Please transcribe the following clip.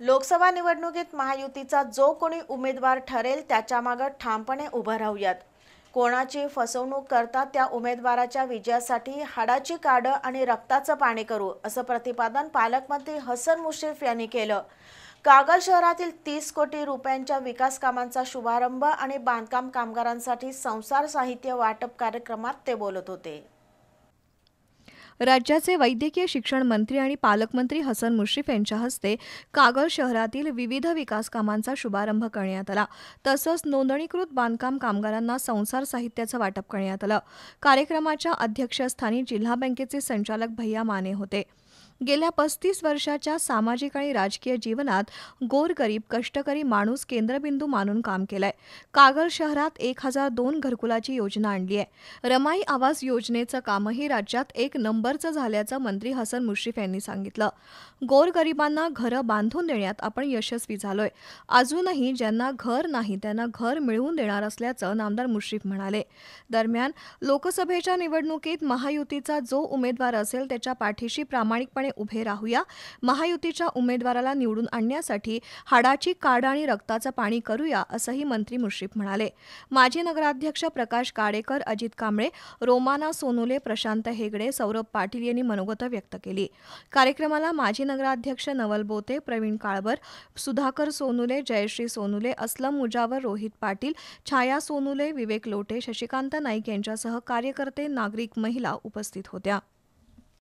लोकसभा निवडणुकीत महायुतीचा जो कोणी उमेदवार ठरेल त्याच्यामागं ठामपणे उभं राहूयात. कोणाची फसवणूक करता त्या उमेदवाराच्या विजयासाठी हाडाची काडं आणि रक्ताचं पाणी करू असं प्रतिपादन पालकमंत्री हसन मुश्रीफ यांनी केलं. कागल शहरातील तीस कोटी रुपयांच्या विकास कामांचा शुभारंभ आणि बांधकाम कामगारांसाठी संसार साहित्य वाटप कार्यक्रमात ते बोलत होते. राज्याचे वैद्यकीय शिक्षण मंत्री आणि पालकमंत्री हसन मुश्रीफ यांच्या हस्ते कागल शहरातील विविध विकास कामांचा शुभारंभ करण्यात आला. तसंच नोंदणीकृत बांधकाम कामगारांना संसार साहित्याचं वाटप करण्यात आलं. कार्यक्रमाच्या अध्यक्षस्थानी जिल्हा बँकेचे संचालक भैया माने होते. गेल्या पस्तीस वर्षाच्या सामाजिक आणि राजकीय जीवनात गोरगरीब कष्टकरी माणूस केंद्रबिंदू मानून काम केलंय. कागल शहरात एक हजार दोन घरकुलाची योजना आणली आहे. रमाई आवास योजनेचं कामही राज्यात एक नंबरचं झाल्याचं मंत्री हसन मुश्रीफ यांनी सांगितलं. गोरगरिबांना घरं बांधून देण्यात आपण यशस्वी झालोय. अजूनही ज्यांना घर नाही त्यांना घर मिळवून देणार असल्याचं नामदार मुश्रीफ म्हणाले. दरम्यान लोकसभेच्या निवडणुकीत महायुतीचा जो उमेदवार असेल त्याच्या पाठीशी प्रामाणिकपणे उभे राहूया. महायुतीच्या उमेदवाराला निवडून आणण्यासाठी हाडाची काड आणि रक्ताचं पाणी करूया असंही मंत्री मुश्रीफ म्हणाले. माजी नगराध्यक्ष प्रकाश काडेकर अजित कांबळे रोमाना सोनुले प्रशांत हेगडे सौरभ पाटील यांनी मनोगत व्यक्त केली. कार्यक्रमाला माजी नगराध्यक्ष नवल बोते प्रवीण काळबर सुधाकर सोनुले जयश्री सोनुले असलम मुजावर रोहित पाटील छाया सोनुले विवेक लोटे शशिकांत नाईक यांच्यासह कार्यकर्ते नागरिक महिला उपस्थित होत्या.